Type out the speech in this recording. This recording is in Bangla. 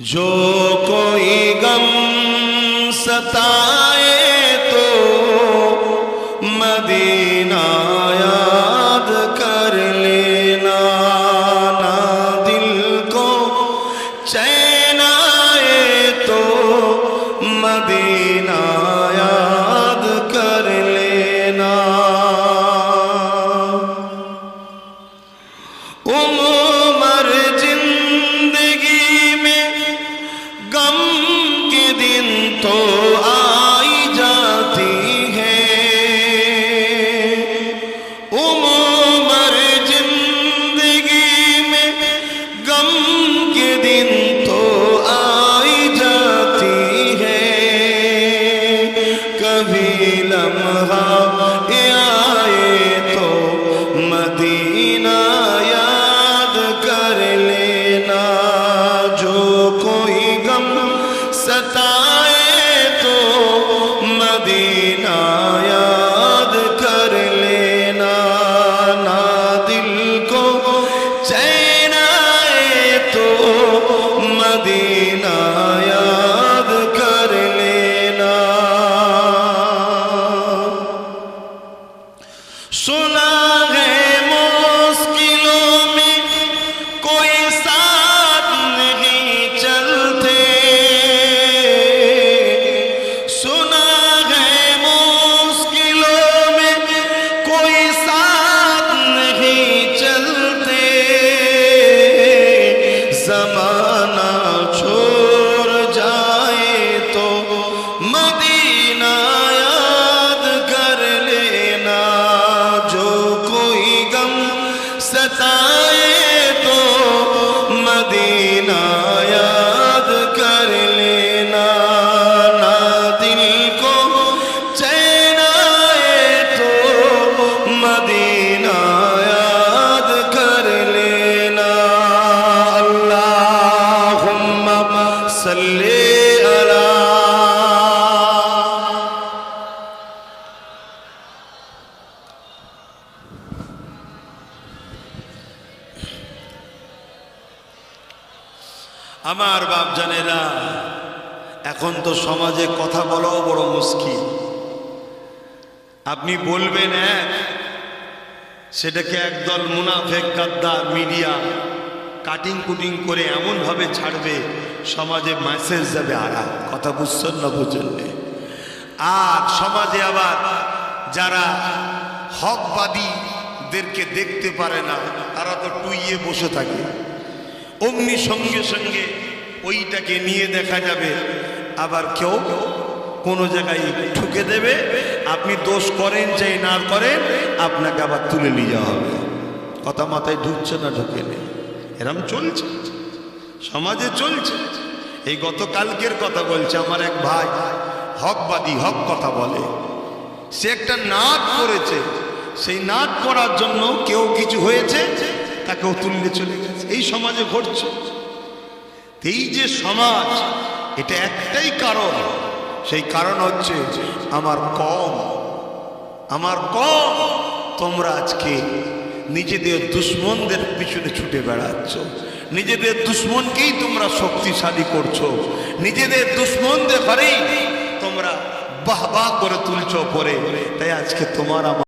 जो कोई गम सताए तो मदीना याद कर लेना, ना दिल को चैन आए तो मदीना জামানা ছোর যায় তো মদিনা আমার বাপ জানেরা, এখন তো সমাজে কথা বলাও বড় মুশকিল। আপনি বলবেন এক, সেটাকে একদল মুনাফেক গাদ্দার মিডিয়া কাটিং কুটিং করে এমনভাবে ছাড়বে, সমাজে মেসেজ যাবে আর কথা বুঝছেন না বুঝলে আর সমাজে আবার যারা হকবাদীদেরকে দেখতে পারে না, তারা তো টুইয়ে বসে থাকে। অমনি সঙ্গে সঙ্গে ওইটাকে নিয়ে দেখা যাবে। আবার কেউ কোনো জায়গায় ঠুকে দেবে, আপনি দোষ করেন চাই না করেন, আপনাকে আবার তুলে নিয়ে যাওয়া হবে। কথা মাথায় ঢুকছে না, ঢুকে নেই। এরম চলছে, সমাজে চলছে। এই গতকালকের কথা বলছে আমার এক ভাই, হকবাদী হক কথা বলে। সে একটা নাট করেছে। সেই নাট করার জন্য কেউ কিছু হয়েছে? তাকেও তুললে চলে গেছে। এই সমাজে ঘটছে। এই যে সমাজ, এটা একটাই কারণ। সেই কারণ হচ্ছে আমার কম। আমার কম। তোমরা আজকে নিজেদের দুশ্মনদের পিছনে ছুটে বেড়াচ্ছ। নিজেদের দুশ্মনকেই তোমরা শক্তিশালী করছ। নিজেদের দুশ্মনদের ঘরেই তোমরা বাহ বাহ করে তুলছো পরে তাই আজকে তোমার